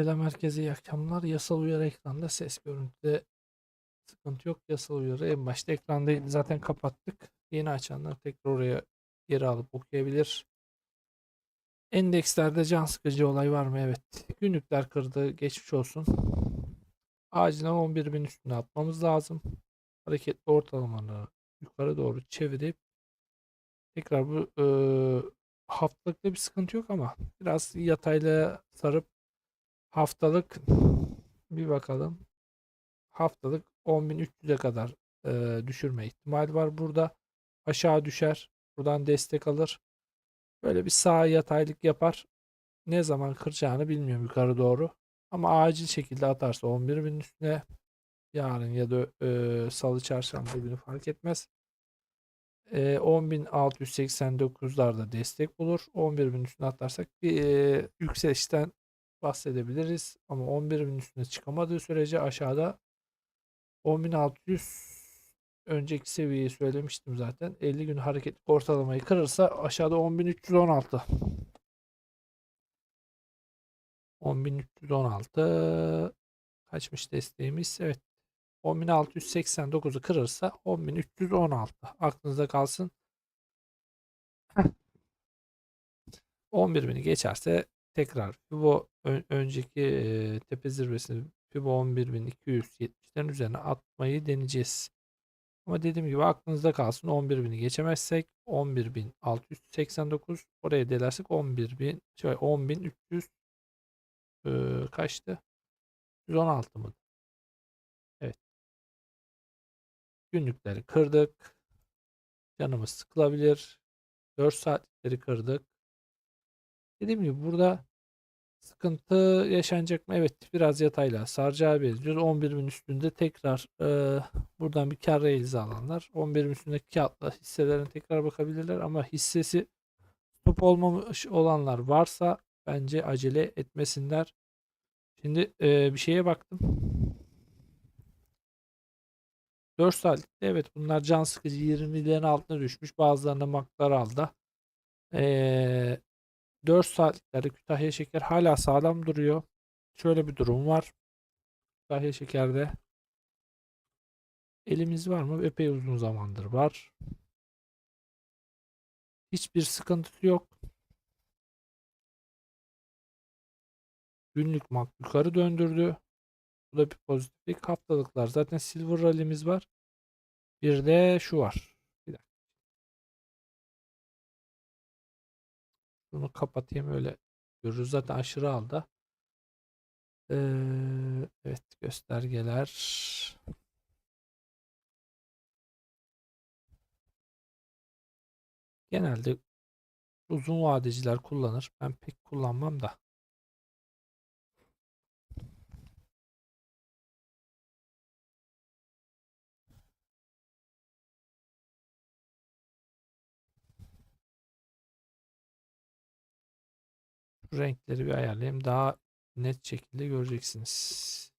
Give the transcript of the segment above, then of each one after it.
Selam herkese iyi akşamlar. Yasal uyarı ekranda ses görüntüde sıkıntı yok. Yasal uyarı en başta ekrandaydı. Zaten kapattık. Yeni açanlar tekrar oraya geri alıp okuyabilir. Endekslerde can sıkıcı olay var mı? Evet. Günlükler kırdı. Geçmiş olsun. Acilen 11.000 üstüne atmamız lazım. Hareketli ortalamaları yukarı doğru çevirip tekrar bu e, haftalıkta bir sıkıntı yok ama biraz yatayla sarıp haftalık bir bakalım. Haftalık 10.300'e kadar e, düşürme ihtimali var. Burada aşağı düşer. Buradan destek alır. Böyle bir sağ yataylık yapar. Ne zaman kıracağını bilmiyorum yukarı doğru. Ama acil şekilde atarsa 11.000 üstüne yarın ya da e, salı çarşamba günü fark etmez. E, 10.689'larda destek bulur. 11.000 üstüne atarsak bir e, yükselişten bahsedebiliriz. Ama 11.000 üstüne çıkamadığı sürece aşağıda 10.600 önceki seviyeyi söylemiştim zaten. 50 gün hareketlik ortalamayı kırırsa aşağıda 10.316. 10.316 kaçmış desteğimiz? Evet. 10.689'u kırırsa 10.316. Aklınızda kalsın. 11.000'i geçerse tekrar Fibo ön- önceki e, tepe zirvesini Fibo 11.270'lerin üzerine atmayı deneyeceğiz. Ama dediğim gibi aklınızda kalsın 11.000'i geçemezsek 11.689 oraya delersek 11.000 şey 10.300 e, kaçtı? 116 mı? Evet. Günlükleri kırdık. Canımız sıkılabilir. 4 saatlikleri kırdık. Dediğim gibi burada sıkıntı yaşanacak mı? Evet biraz yatayla saracağı benziyor. 11'in üstünde tekrar e, buradan bir kar realize alanlar 11'in üstündeki kağıtla hisselerine tekrar bakabilirler ama hissesi top olmamış olanlar varsa bence acele etmesinler. Şimdi e, bir şeye baktım. 4 saatlikte evet bunlar can sıkıcı 20'lerin altına düşmüş. Bazılarında maklar aldı. Eee 4 saatliklerde Kütahya Şeker hala sağlam duruyor. Şöyle bir durum var. Kütahya Şeker'de elimiz var mı? Epey uzun zamandır var. Hiçbir sıkıntısı yok. Günlük mak yukarı döndürdü. Bu da bir pozitiflik. Haftalıklar zaten silver rally'miz var. Bir de şu var. Bunu kapatayım öyle görürüz. Zaten aşırı aldı. Ee, evet göstergeler. Genelde uzun vadeciler kullanır. Ben pek kullanmam da. Renkleri bir ayarlayayım. Daha net şekilde göreceksiniz.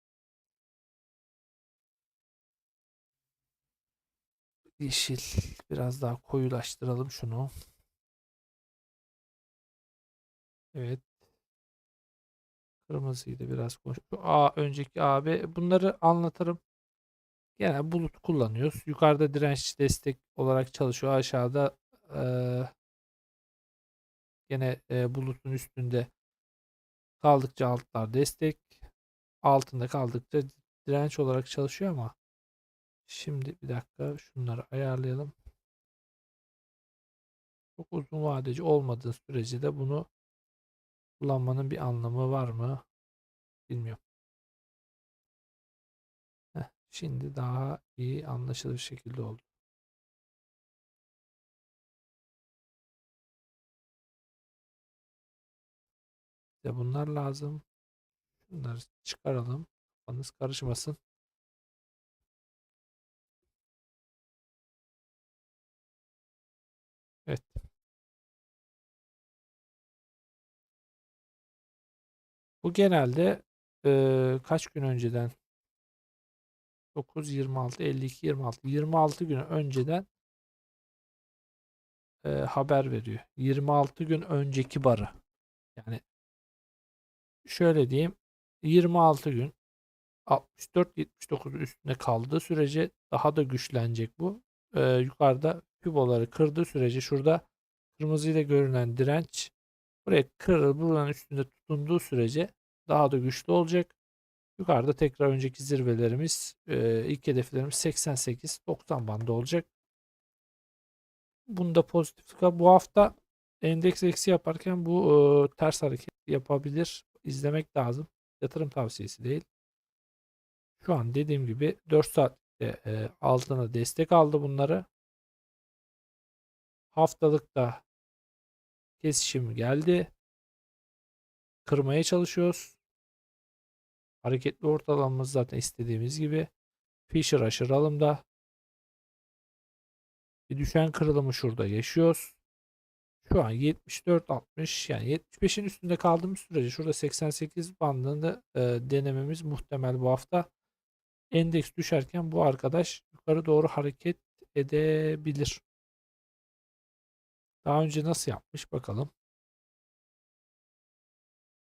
Yeşil. Biraz daha koyulaştıralım şunu. Evet. Kırmızıyı da biraz koy. Şu A, önceki AB. Bunları anlatırım. Gene bulut kullanıyoruz. Yukarıda direnç destek olarak çalışıyor. Aşağıda eee Gene e, bulutun üstünde kaldıkça altlar destek. Altında kaldıkça direnç olarak çalışıyor ama şimdi bir dakika şunları ayarlayalım. Çok uzun vadeci olmadığı sürece de bunu kullanmanın bir anlamı var mı? Bilmiyorum. Heh, şimdi daha iyi anlaşılır şekilde oldu. De bunlar lazım. Bunları çıkaralım. Kafanız karışmasın. Evet. Bu genelde e, kaç gün önceden 9, 26, 52, 26, 26 gün önceden e, haber veriyor. 26 gün önceki barı. Yani şöyle diyeyim 26 gün 64-79 üstünde kaldığı sürece daha da güçlenecek bu. Ee, yukarıda pivoları kırdığı sürece şurada kırmızıyla görünen direnç buraya kırılır buranın üstünde tutunduğu sürece daha da güçlü olacak. Yukarıda tekrar önceki zirvelerimiz e, ilk hedeflerimiz 88-90 bandı olacak. Bunda pozitif. Bu hafta endeks eksi yaparken bu e, ters hareket yapabilir. İzlemek lazım. Yatırım tavsiyesi değil. Şu an dediğim gibi 4 saatte e, altına destek aldı bunları. Haftalıkta kesişim geldi. Kırmaya çalışıyoruz. Hareketli ortalamamız zaten istediğimiz gibi. Fisher aşıralım da. Bir düşen kırılımı şurada yaşıyoruz. Şu an 74-60 yani 75'in üstünde kaldığımız sürece şurada 88 bandında e, denememiz muhtemel bu hafta. Endeks düşerken bu arkadaş yukarı doğru hareket edebilir. Daha önce nasıl yapmış bakalım.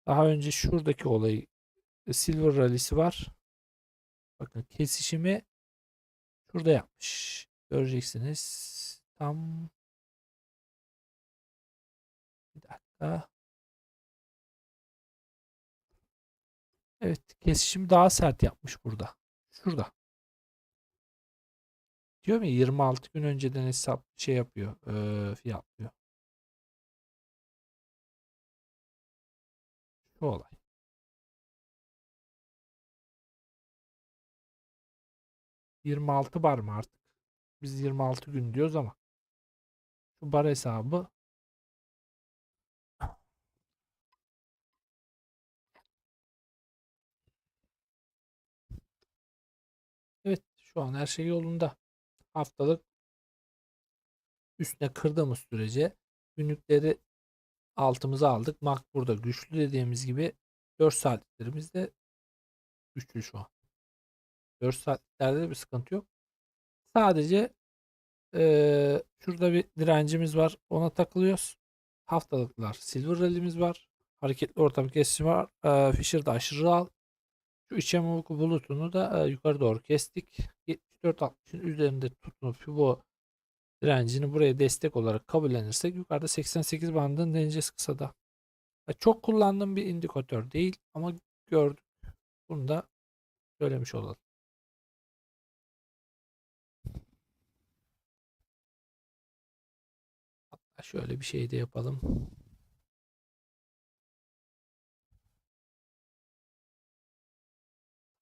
Daha önce şuradaki olayı Silver Rally'si var. Bakın kesişimi şurada yapmış. Göreceksiniz. Tam Evet, kesişim daha sert yapmış burada. Şurada. Diyor ya 26 gün önceden hesap şey yapıyor, e, fiyatlıyor. Şu olay. ...26 bar mı artık? Biz 26 gün diyoruz ama... ...şu bar hesabı... Evet şu an her şey yolunda. Haftalık... ...üstüne kırdığımız sürece... ...günlükleri altımıza aldık. MAC burada güçlü dediğimiz gibi 4 saatliklerimiz de güçlü şu an. 4 saatliklerde de bir sıkıntı yok. Sadece ee, şurada bir direncimiz var. Ona takılıyoruz. Haftalıklar. Silver rally'miz var. Hareketli ortam kesimi var. E, Fisher'da aşırı al. Şu içe bulutunu da e, yukarı doğru kestik. 74-60'ın üzerinde tutunup bu direncini buraya destek olarak kabullenirsek yukarıda 88 bandını deneyeceğiz kısada. Çok kullandığım bir indikatör değil ama gördük. Bunu da söylemiş olalım. Hatta şöyle bir şey de yapalım.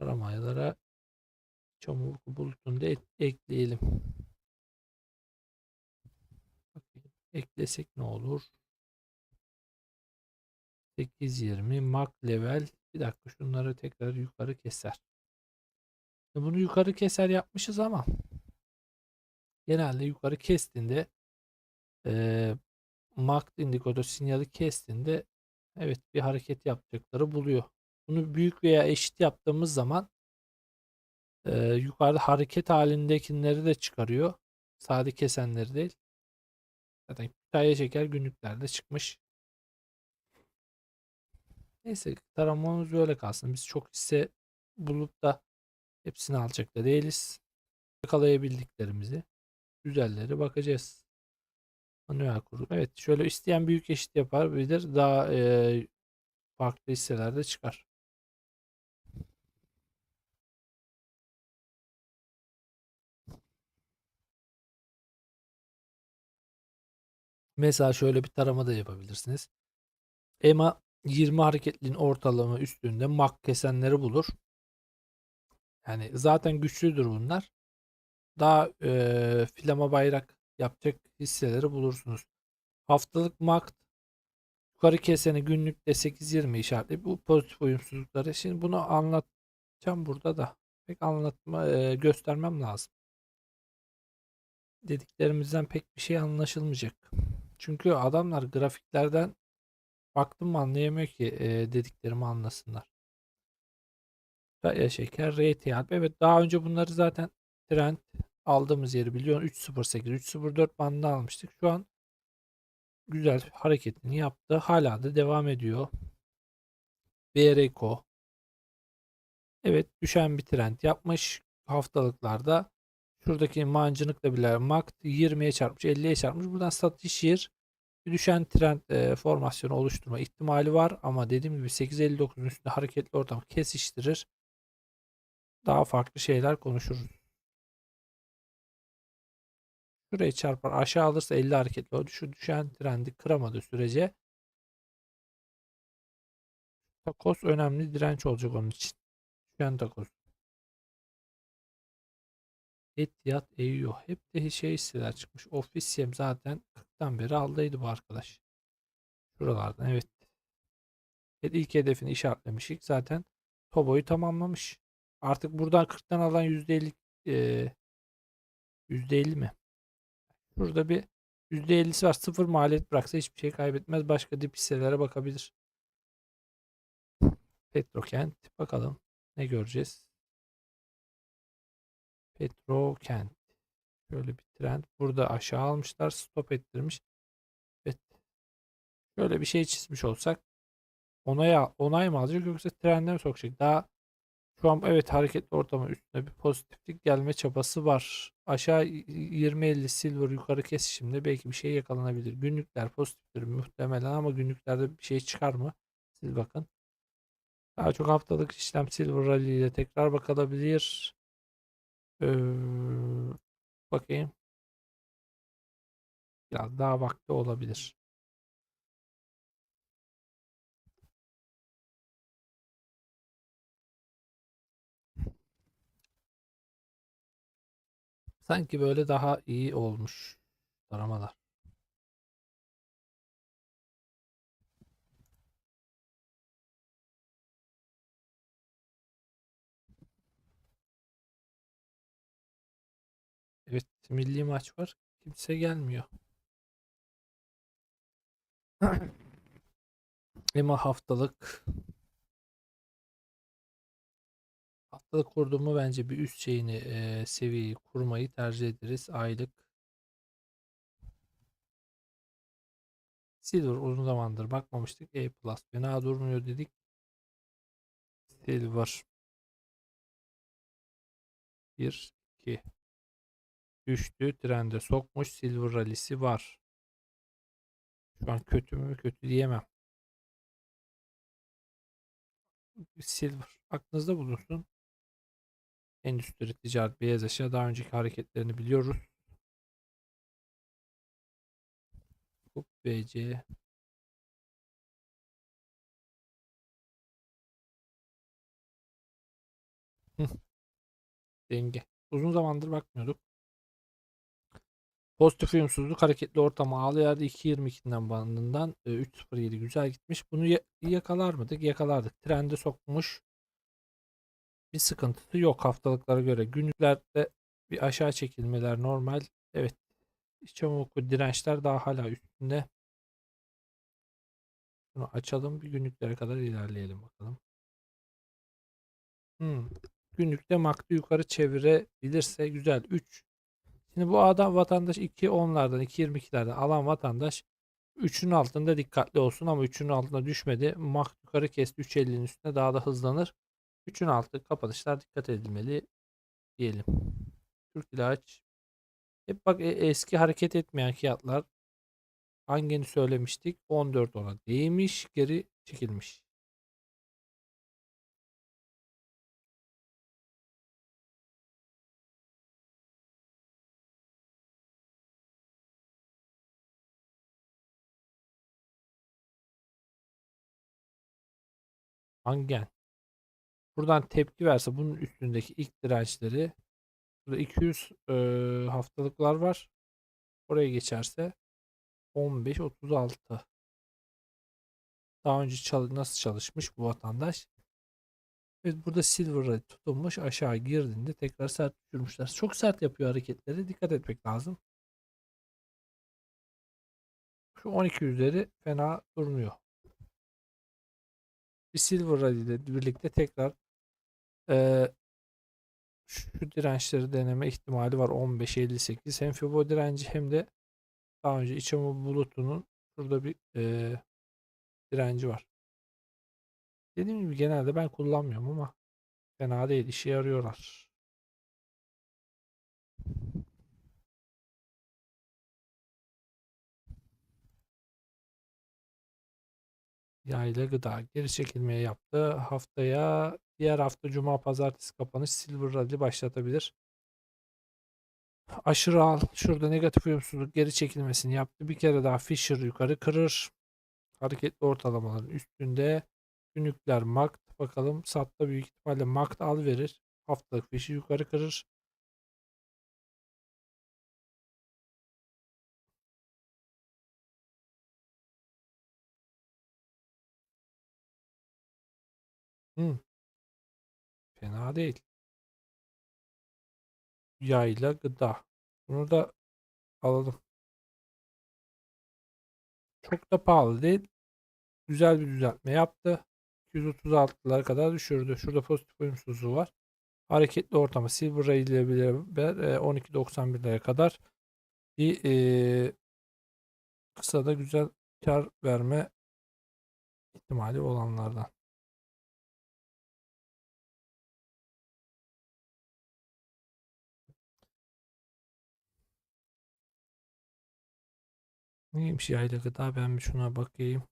Aramayalara çamur bulutunu da ekleyelim. Eklesek ne olur? 820 mak level. Bir dakika şunları tekrar yukarı keser. Bunu yukarı keser yapmışız ama genelde yukarı kestiğinde e, mak indikatör sinyali kestiğinde evet bir hareket yapacakları buluyor. Bunu büyük veya eşit yaptığımız zaman e, yukarıda hareket halindekileri de çıkarıyor. Sade kesenleri değil. Zaten Kütahya Şeker günlüklerde çıkmış. Neyse taramamız böyle kalsın. Biz çok hisse bulup da hepsini alacak da değiliz. Yakalayabildiklerimizi güzelleri bakacağız. Manuel kuru. Evet şöyle isteyen büyük eşit yapar bilir. Daha e, farklı hisselerde çıkar. Mesela şöyle bir tarama da yapabilirsiniz. EMA 20 hareketliğin ortalama üstünde mak kesenleri bulur. Yani zaten güçlüdür bunlar. Daha e, filama bayrak yapacak hisseleri bulursunuz. Haftalık mak yukarı keseni günlükte 8-20 işaretli. Bu pozitif uyumsuzlukları. Şimdi bunu anlatacağım burada da. Pek anlatma e, göstermem lazım. Dediklerimizden pek bir şey anlaşılmayacak. Çünkü adamlar grafiklerden baktım mı anlayamıyor ki e, dediklerimi anlasınlar. Ya şeker, RTL. Evet daha önce bunları zaten trend aldığımız yeri biliyorsun 3.08, 3.04 bandında almıştık. Şu an güzel hareketini yaptı. Hala da devam ediyor. BRECO Evet düşen bir trend yapmış haftalıklarda. Şuradaki mancınıkla bile MACD 20'ye çarpmış 50'ye çarpmış. Buradan satış yer düşen trend e, formasyonu oluşturma ihtimali var. Ama dediğim gibi 8.59'un üstünde hareketli ortam kesiştirir. Daha farklı şeyler konuşuruz. Şurayı çarpar aşağı alırsa 50 hareketli o şu düşen trendi kıramadığı sürece takos önemli direnç olacak onun için. Düşen takos. Etihad EUO. Hep de şey hisseler çıkmış. Ofisiyem zaten 40'tan beri aldıydı bu arkadaş. Şuralardan evet. Evet, ilk hedefini işaretlemişik. Zaten Tobo'yu tamamlamış. Artık buradan 40'tan alan %50 e, %50 mi? Burada bir %50'si var. Sıfır maliyet bıraksa hiçbir şey kaybetmez. Başka dip hisselere bakabilir. Petrokent. Bakalım ne göreceğiz. Petrokent. Şöyle bir trend. Burada aşağı almışlar. Stop ettirmiş. Evet. Şöyle bir şey çizmiş olsak onaya, onay mı alacak yoksa trende mi sokacak? Daha şu an evet hareketli ortamın üstünde bir pozitiflik gelme çabası var. Aşağı 20-50 silver yukarı kesişimde belki bir şey yakalanabilir. Günlükler pozitiftir muhtemelen ama günlüklerde bir şey çıkar mı? Siz bakın. Daha çok haftalık işlem silver rally ile tekrar bakılabilir. Ee, bakayım. Biraz daha vakti olabilir. Sanki böyle daha iyi olmuş taramalar. Milli maç var. Kimse gelmiyor. Ama haftalık haftalık kurduğumu bence bir üst şeyini e, seviyeyi kurmayı tercih ederiz. Aylık Silver uzun zamandır bakmamıştık. A Plus fena durmuyor dedik. Silver 1 2 düştü. Trende sokmuş. Silver rallisi var. Şu an kötü mü kötü diyemem. Silver aklınızda bulunsun. Endüstri, ticaret, beyaz eşya daha önceki hareketlerini biliyoruz. Kup BC denge. Uzun zamandır bakmıyorduk. Pozitif uyumsuzluk hareketli ortama ağlı yerde 2.22'den bandından 3.07 güzel gitmiş. Bunu yakalar mıydık? Yakalardık. Trende sokmuş. Bir sıkıntısı yok haftalıklara göre. Günlüklerde bir aşağı çekilmeler normal. Evet. İçemoku dirençler daha hala üstünde. Bunu açalım. Bir günlüklere kadar ilerleyelim bakalım. Hmm. Günlükte MACD'ı yukarı çevirebilirse güzel. 3 Şimdi bu adam vatandaş 2.10'lardan 2.22'lerden alan vatandaş 3'ün altında dikkatli olsun ama 3'ün altına düşmedi. MAC yukarı kesti 3.50'nin üstüne daha da hızlanır. 3'ün altı kapanışlar dikkat edilmeli diyelim. Türk ilaç. Hep bak e, eski hareket etmeyen fiyatlar hangini söylemiştik? 14 ona değmiş geri çekilmiş. Hangen. Buradan tepki verse bunun üstündeki ilk dirençleri burada 200 e, haftalıklar var. Oraya geçerse 15 36 daha önce çalı nasıl çalışmış bu vatandaş? Evet burada silver'a tutulmuş aşağı girdiğinde tekrar sert düşürmüşler. Çok sert yapıyor hareketleri. Dikkat etmek lazım. Şu 12 üzeri fena durmuyor bir Silver ile birlikte tekrar e, şu dirençleri deneme ihtimali var 15-58 hem Fibo direnci hem de daha önce İçama bulutunun burada bir e, direnci var. Dediğim gibi genelde ben kullanmıyorum ama Fena değil. işe yarıyorlar. Yayla gıda geri çekilmeye yaptı. Haftaya diğer hafta cuma pazartesi kapanış Silver Rally başlatabilir. Aşırı al. Şurada negatif uyumsuzluk geri çekilmesini yaptı. Bir kere daha Fisher yukarı kırır. Hareketli ortalamaların üstünde. Günlükler MACD. Bakalım SAT'ta büyük ihtimalle MACD al verir. Haftalık Fisher yukarı kırır. Hı. Fena değil. Yayla gıda. Bunu da alalım. Çok da pahalı değil. Güzel bir düzeltme yaptı. 236'lara kadar düşürdü. Şurada pozitif uyumsuzluğu var. Hareketli ortama Silver Ray ile beraber e, 12.91'lere kadar bir e, kısa da güzel kar verme ihtimali olanlardan. Neymiş yayla gıda ben bir şuna bakayım.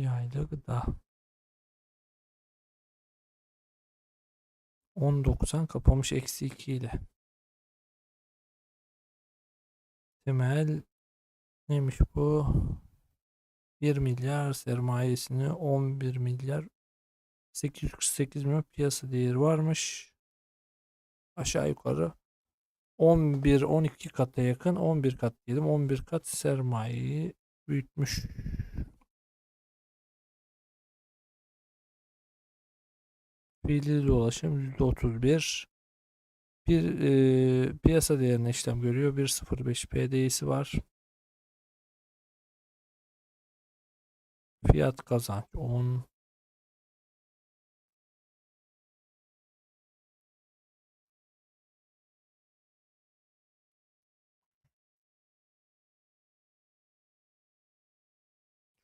Yayla gıda. 10.90 kapamış eksi 2 ile. Temel neymiş bu? 1 milyar sermayesini 11 milyar 848 milyon piyasa değeri varmış. Aşağı yukarı 11-12 kata yakın 11 kat diyelim 11 kat sermayeyi büyütmüş. Fiili dolaşım %31. Bir e, piyasa değerine işlem görüyor. 1.05 PD'si var. Fiyat kazanç 10.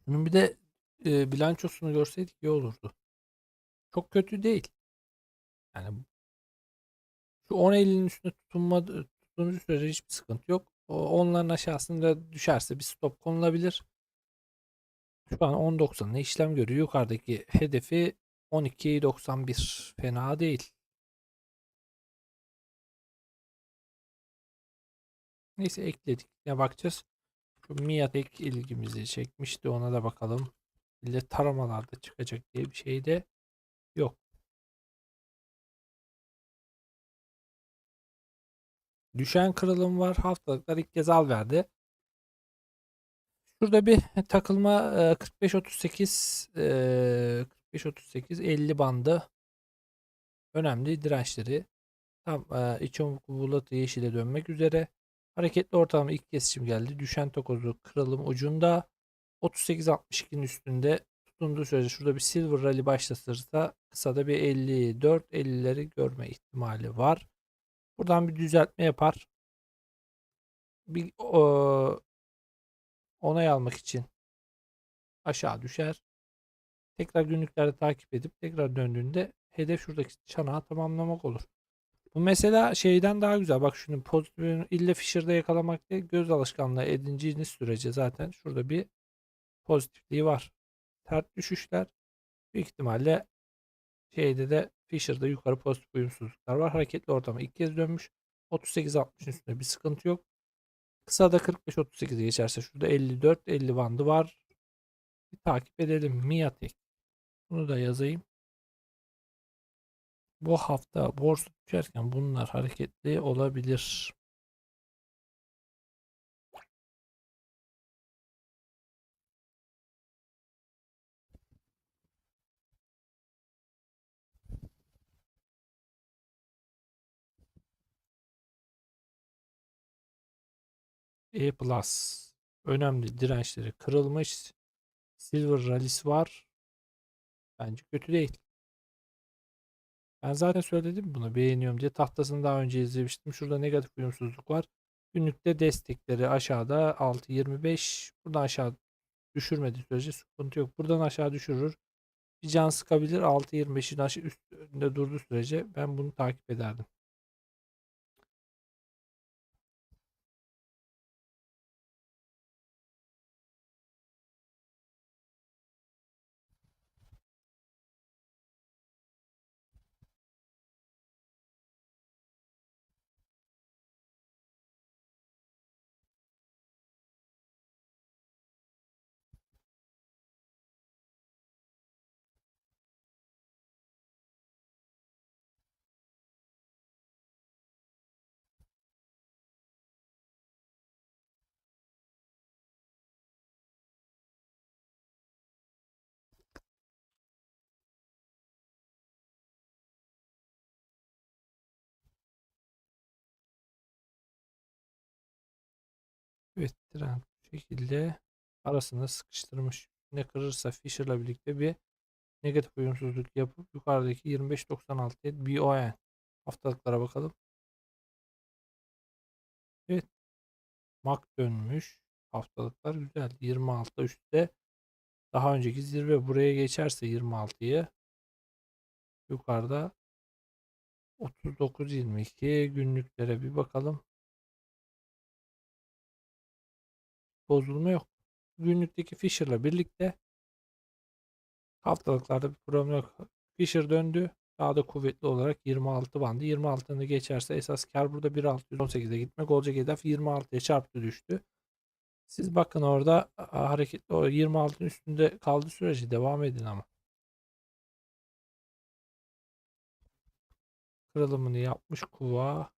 Bunun bir de e, bilançosunu görseydik iyi olurdu. Çok kötü değil. Yani şu 10.50'nin üstüne tutunma tutunduğu sürece hiçbir sıkıntı yok. O onların aşağısında düşerse bir stop konulabilir. Şu an 10.90'la işlem görüyor. Yukarıdaki hedefi 12.91. Fena değil. Neyse ekledik. Ne bakacağız? Şu Miatek ilgimizi çekmişti. Ona da bakalım. İlle taramalarda çıkacak diye bir şey de yok. Düşen kırılım var. Haftalıklar ilk kez al verdi. Şurada bir takılma 45-38 45-38 50 bandı önemli dirençleri. Tam iç bulatı yeşile dönmek üzere. Hareketli ortalama ilk kesişim geldi. Düşen tokozu kırılım ucunda 38-62'nin üstünde tutunduğu sürece şurada bir silver rally başlatırsa kısada bir 54-50'leri görme ihtimali var. Buradan bir düzeltme yapar. Bir o, onay almak için aşağı düşer. Tekrar günlüklerde takip edip tekrar döndüğünde hedef şuradaki çanağı tamamlamak olur. Bu mesela şeyden daha güzel. Bak şunu pozitif ille Fisher'da yakalamak değil göz alışkanlığı edineceğiniz sürece zaten şurada bir pozitifliği var. Sert düşüşler büyük ihtimalle şeyde de Fisher'da yukarı pozitif uyumsuzluklar var. Hareketli ortama ilk kez dönmüş. 38-60'ın üstünde bir sıkıntı yok. Kısa da 45-38'e geçerse şurada 54-50 bandı var. Bir takip edelim. Miatek. Bunu da yazayım. Bu hafta borsa düşerken bunlar hareketli olabilir. E plus önemli dirençleri kırılmış. Silver Rallies var. Bence kötü değil. Ben zaten söyledim bunu beğeniyorum diye. Tahtasını daha önce izlemiştim. Şurada negatif uyumsuzluk var. Günlükte destekleri aşağıda 6.25. Buradan aşağı düşürmediği sürece sıkıntı yok. Buradan aşağı düşürür. Bir can sıkabilir. 6.25'in aşağı üstünde durduğu sürece ben bunu takip ederdim. Evet trend bu şekilde arasında sıkıştırmış. Ne kırırsa Fisher'la birlikte bir negatif uyumsuzluk yapıp yukarıdaki 25.96 BON haftalıklara bakalım. Evet. MAC dönmüş. Haftalıklar güzel. 26 üstte. Daha önceki zirve buraya geçerse 26'yı yukarıda 39.22 günlüklere bir bakalım. Bozulma yok. Günlükteki Fisher'la birlikte haftalıklarda bir problem yok. Fisher döndü. Daha da kuvvetli olarak 26 bandı. 26'ını geçerse esas kar burada 1.618'e gitmek olacak hedef 26'ya çarptı düştü. Siz bakın orada hareketli o 26'ın üstünde kaldığı sürece devam edin ama. Kırılımını yapmış kuva.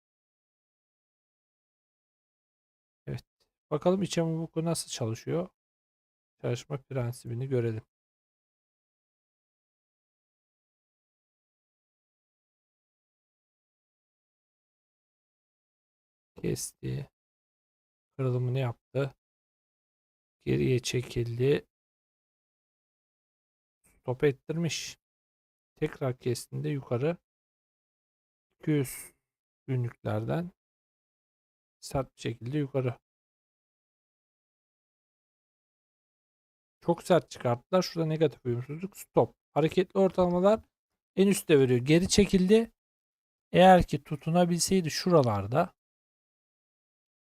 Bakalım Ichimoku nasıl çalışıyor? Çalışma prensibini görelim. Kesti. Kırılımını yaptı. Geriye çekildi. Stop ettirmiş. Tekrar kestiğinde yukarı 200 günlüklerden sert bir şekilde yukarı. Çok sert çıkarttılar. Şurada negatif uyumsuzluk. Stop. Hareketli ortalamalar en üstte veriyor. Geri çekildi. Eğer ki tutunabilseydi şuralarda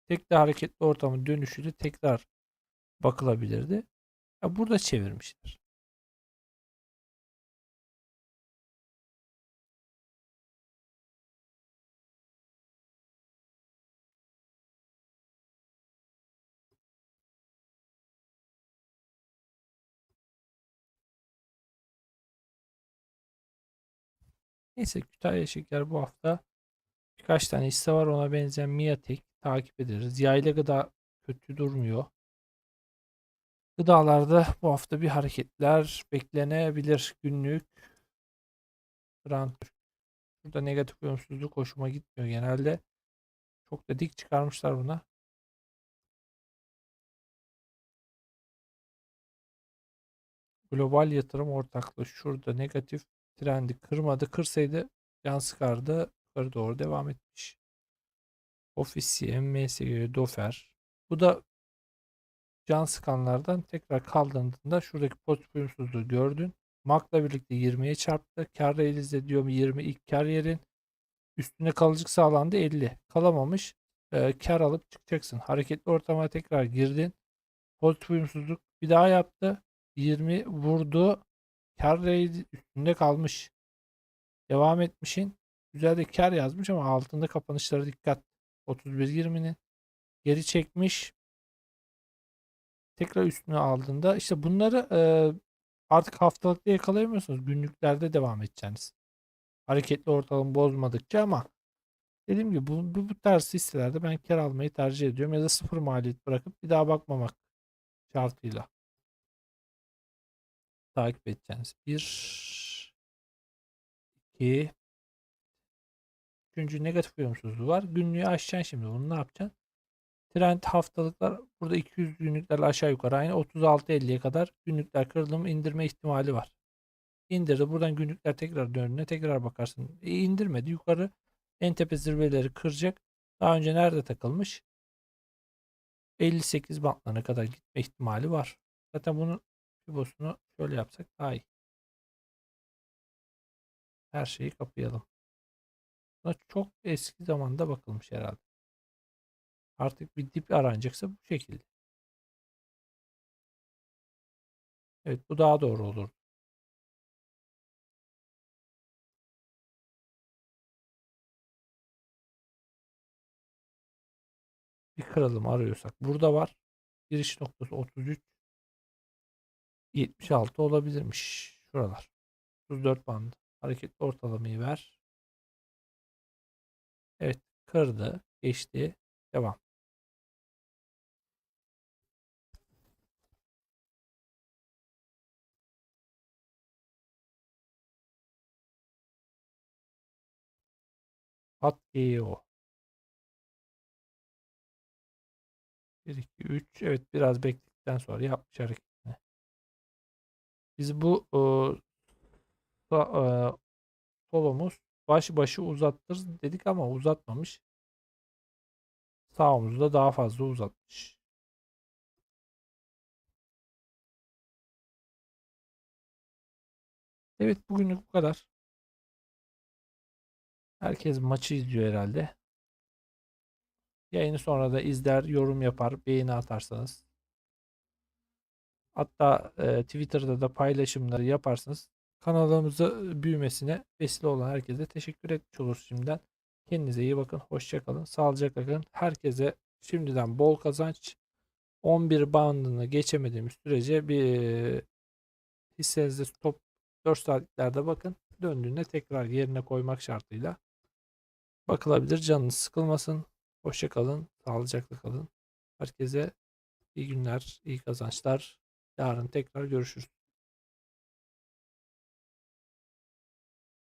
tekrar hareketli ortamın dönüşüyle tekrar bakılabilirdi. Ya burada çevirmişler. Neyse Kütahya Şeker bu hafta birkaç tane hisse var. Ona benzeyen Miatek takip ederiz. Yayla gıda kötü durmuyor. Gıdalarda bu hafta bir hareketler beklenebilir günlük. Brand Burada negatif uyumsuzluk hoşuma gitmiyor genelde. Çok da dik çıkarmışlar buna. Global yatırım ortaklığı şurada negatif trendi kırmadı. Kırsaydı yan sıkardı. Yukarı doğru devam etmiş. Ofisi, MSG, Dofer. Bu da can sıkanlardan tekrar kaldırıldığında şuradaki pozitif uyumsuzluğu gördün. MAC'la birlikte 20'ye çarptı. Kar realize diyorum 20 ilk kar yerin. Üstüne kalıcı sağlandı 50. Kalamamış. E, kar alıp çıkacaksın. Hareketli ortama tekrar girdin. Pozitif uyumsuzluk bir daha yaptı. 20 vurdu. Kar realize üstünde kalmış. Devam etmişin. Güzel de kar yazmış ama altında kapanışlara dikkat. 31.20'nin geri çekmiş tekrar üstüne aldığında işte bunları e, artık haftalıkta yakalayamıyorsunuz. Günlüklerde devam edeceksiniz. Hareketli ortalama bozmadıkça ama dediğim gibi bu, bu, bu tarz hisselerde ben kar almayı tercih ediyorum ya da sıfır maliyet bırakıp bir daha bakmamak şartıyla takip edeceksiniz. Bir iki Üçüncü negatif uyumsuzluğu var. Günlüğü aşacaksın şimdi. Bunu ne yapacaksın? Trend haftalıklar burada 200 günlüklerle aşağı yukarı aynı 36.50'ye kadar günlükler kırılım indirme ihtimali var. İndirdi. Buradan günlükler tekrar döndüğüne tekrar bakarsın. E, indirmedi. Yukarı en tepe zirveleri kıracak. Daha önce nerede takılmış? 58 bantlarına kadar gitme ihtimali var. Zaten bunun pivosunu şöyle yapsak daha iyi. Her şeyi kapayalım. Buna çok eski zamanda bakılmış herhalde. Artık bir dip aranacaksa bu şekilde. Evet bu daha doğru olur. Bir kırılım arıyorsak burada var. Giriş noktası 33 76 olabilirmiş. Şuralar. 34 bandı. Hareketli ortalamayı ver. Evet kırdı. Geçti. Devam. At GEO. 1, 2, 3. Evet biraz bekledikten sonra yapmış hareketini. Biz bu e, e, solomuz baş başı uzattır dedik ama uzatmamış. Sağ omuzda daha fazla uzatmış. Evet bugünlük bu kadar. Herkes maçı izliyor herhalde. Yayını sonra da izler, yorum yapar, beğeni atarsanız. Hatta e, Twitter'da da paylaşımları yaparsanız kanalımızı büyümesine vesile olan herkese teşekkür etmiş oluruz şimdiden. Kendinize iyi bakın. Hoşçakalın. Sağlıcakla kalın. Herkese şimdiden bol kazanç. 11 bandını geçemediğimiz sürece bir hissenizde stop 4 saatliklerde bakın. Döndüğünde tekrar yerine koymak şartıyla bakılabilir. Canınız sıkılmasın. Hoşçakalın. Sağlıcakla kalın. Herkese iyi günler, iyi kazançlar. Yarın tekrar görüşürüz.